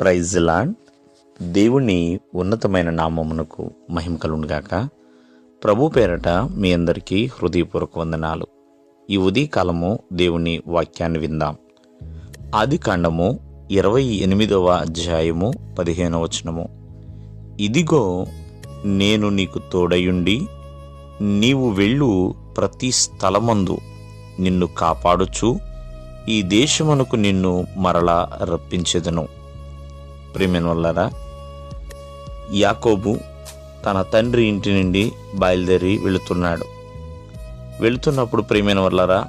Praise lord దేవుని ఉన్నతమైన నామమునకు మహిమ కలుగునుగాక ప్రభు పేరట మీ అందరికీ హృదయపూర్వక వందనాలు. ఈ ఉదయకాలము దేవుని వాక్యాన్ని విందాం. ఆది కాండము ఇరవై ఎనిమిదవ అధ్యాయము పదిహేనవ వచనము. ఇదిగో నేను నీకు తోడయుండి నీవు వెళ్ళు ప్రతి స్థలమందు నిన్ను కాపాడుచు ఈ దేశమునకు నిన్ను మరలా రప్పించెదను. ప్రేమైన వల్లరా యాకోబు తన తండ్రి ఇంటి నుండి బయలుదేరి వెళుతున్నాడు. వెళుతున్నప్పుడు ప్రియమైన వల్లరా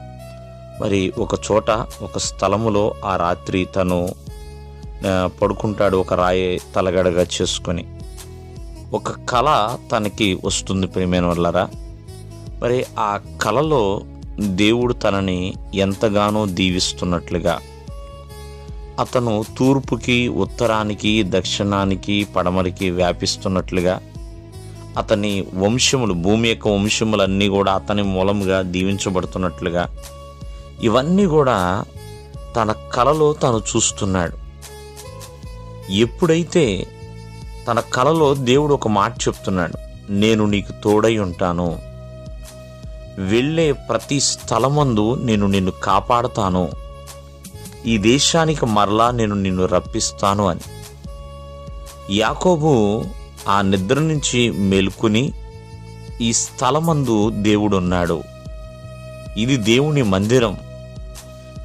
మరి ఒక చోట ఒక స్థలములో ఆ రాత్రి తను పడుకుంటాడు ఒక రాయి తలగడగా చేసుకొని. ఒక కళ తనకి వస్తుంది ప్రియమైన వల్లరా మరి ఆ కళలో దేవుడు తనని ఎంతగానో దీవిస్తున్నట్లుగా అతను తూర్పుకి ఉత్తరానికి దక్షిణానికి పడమరికి వ్యాపిస్తున్నట్లుగా అతని వంశములు భూమి యొక్క వంశములన్నీ కూడా అతని మూలముగా దీవించబడుతున్నట్లుగా ఇవన్నీ కూడా తన కలలో తను చూస్తున్నాడు. ఎప్పుడైతే తన కలలో దేవుడు ఒక మాట చెప్తున్నాడు నేను నీకు తోడై ఉంటాను వెళ్ళే ప్రతి స్థలమందు నేను నిన్ను కాపాడుతాను ఈ దేశానికి మరలా నేను నిన్ను రప్పిస్తాను అని. యాకోబు ఆ నిద్ర నుంచి మేల్కొని ఈ స్థలమందు దేవుడున్నాడు. ఇది దేవుని మందిరం.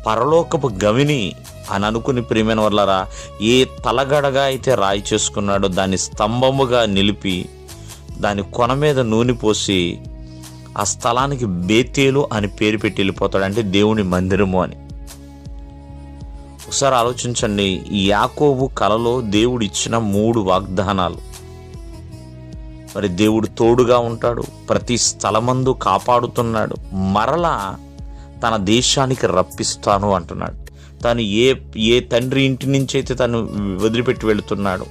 పరలోకపు గవిని అని అనుకుని ప్రేమైన వల్లరా ఏ తలగడగా అయితే రాయి చేసుకున్నాడో దాన్ని స్తంభముగా నిలిపి దాని కొన మీద నూనె పోసి ఆ స్థలానికి బేతేలు అని పేరు పెట్టి వెళ్ళిపోతాడు. అంటే దేవుని మందిరము అని. ఒకసారి ఆలోచించండి. యాకోబు కలలో దేవుడిచ్చిన మూడు వాగ్దానాలు మరి దేవుడు తోడుగా ఉంటాడు ప్రతి స్థలమందు కాపాడుతున్నాడు మరలా తన దేశానికి రప్పిస్తాను అంటున్నాడు. తను ఏ ఏ తండ్రి ఇంటి నుంచి అయితే తను వదిలిపెట్టి వెళుతున్నాడు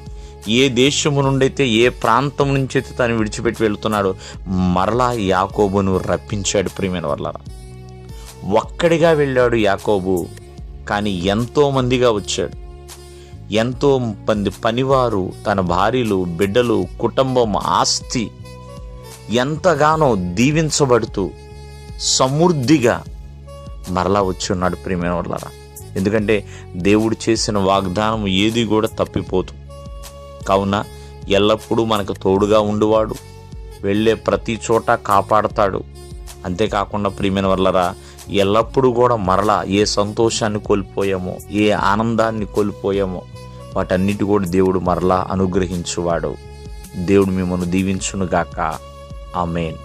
ఏ దేశము నుండి అయితే ఏ ప్రాంతం నుంచి అయితే తను విడిచిపెట్టి వెళుతున్నాడు మరలా యాకోబును రప్పించాడు ప్రియమైన వల్ల ఒక్కడిగా వెళ్ళాడు యాకోబు. కానీ ఎంతో మందిగా వచ్చాడు. ఎంతో మంది పనివారు తన భార్యలు బిడ్డలు కుటుంబం ఆస్తి ఎంతగానో దీవించబడుతూ సమృద్ధిగా మరలా వచ్చి ఉన్నాడు ప్రియమైన వాళ్ళరా ఎందుకంటే దేవుడు చేసిన వాగ్దానం ఏది కూడా తప్పిపోదు. కావున ఎల్లప్పుడూ మనకు తోడుగా ఉండువాడు. వెళ్ళే ప్రతి చోట కాపాడతాడు. అంతేకాకుండా ప్రియమైన వల్లరా ఎల్లప్పుడూ కూడా మరలా ఏ సంతోషాన్ని కోల్పోయామో ఏ ఆనందాన్ని కోల్పోయామో వాటన్నిటి కూడా దేవుడు మరలా అనుగ్రహించువాడు. దేవుడు మిమ్మల్ని దీవించునుగాక. ఆమెన్.